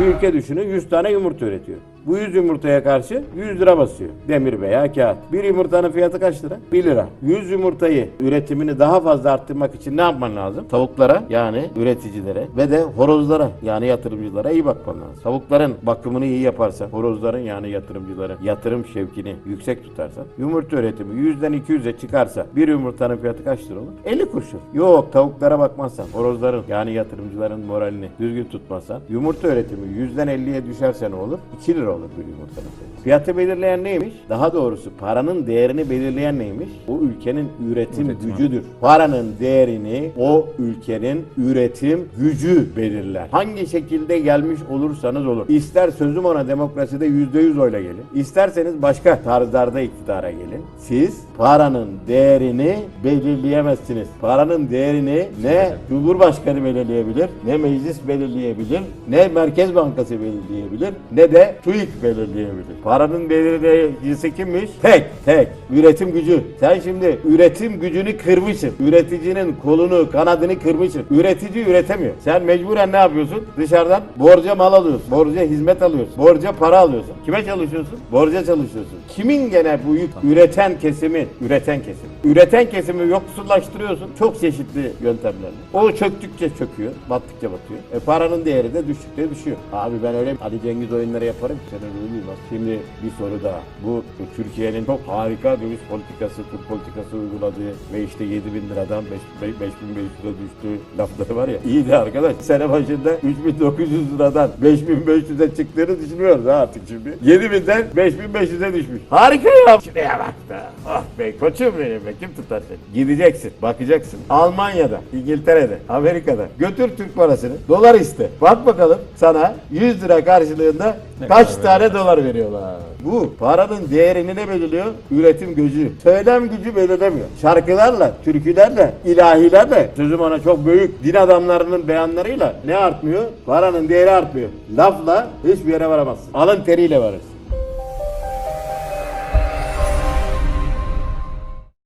Bir ülke düşünün 100 tane yumurta üretiyor. Bu 100 yumurtaya karşı 100 lira basıyor. Demir veya kağıt. Bir yumurtanın fiyatı kaç lira? 1 lira. 100 yumurtayı üretimini daha fazla arttırmak için ne yapman lazım? Tavuklara yani üreticilere ve de horozlara yani yatırımcılara iyi bakman lazım. Tavukların bakımını iyi yaparsan, horozların yani yatırımcıların yatırım şevkini yüksek tutarsan, yumurta üretimi 100'den 200'e çıkarsa bir yumurtanın fiyatı kaç lira olur? 50 kuruş olur. Yok tavuklara bakmazsan, horozların yani yatırımcıların moralini düzgün tutmazsan, yumurta üretimi 100'den 50'ye düşerse ne olur? 2 lira olur bir yumurtanın fiyatı. Fiyatı belirleyen neymiş? Daha doğrusu paranın değerini belirleyen neymiş? O ülkenin üretim Üretim gücüdür. Paranın değerini o ülkenin üretim gücü belirler. Hangi şekilde gelmiş olursanız olur. İster sözüm ona demokraside %100 oyla gelin. İsterseniz başka tarzlarda iktidara gelin. Siz paranın değerini belirleyemezsiniz. Paranın değerini ne Cumhurbaşkanı belirleyebilir, ne meclis belirleyebilir, ne Merkez Bankası belirleyebilir, ne de TÜİK belirleyebilir. Paranın belirleyicisi kimmiş? Tek, tek. Üretim gücü. Sen şimdi üretim gücünü kırmışsın. Üreticinin kolunu, kanadını kırmışsın. Üretici üretemiyor. Sen mecburen ne yapıyorsun? Dışarıdan borca mal alıyorsun. Borca hizmet alıyorsun. Borca para alıyorsun. Kime çalışıyorsun? Borca çalışıyorsun. Kimin gene bu yük? Üreten kesimi. Üreten kesim. Üreten kesimi yoksullaştırıyorsun. Çok çeşitli yöntemlerle. O çöktükçe çöküyor. Battıkça batıyor. E paranın değeri de düştükçe düşüyor. Abi ben öyle Ali Cengiz oyunları yaparım. Değil bak. Şimdi bir soru daha. Bu Türkiye'nin çok harika döviz politikası, kur politikası uyguladığı ve işte 7 bin liradan 5500'e düştüğü lafları var ya. İyi de arkadaş. Sene başında 3900 liradan 5500'e çıktığını düşünüyoruz artık şimdi. 7000'den 5500'e düşmüş. Harika ya. Şuraya bak da. Ah be koçum benim be. Kim tutar seni? Gideceksin. Bakacaksın. Almanya'da, İngiltere'de, Amerika'da. Götür Türk parasını. Dolar iste. Bak bakalım sana 100 lira karşılığında Ne kaç kadar tane dolar veriyorlar. Bu paranın değerini ne belirliyor? Üretim gücü. Söylem gücü belirlemiyor. Şarkılarla, türkülerle, ilahilerle sözüm ona çok büyük din adamlarının beyanlarıyla ne artmıyor? Paranın değeri artmıyor. Lafla hiçbir yere varamazsın. Alın teriyle varırsın.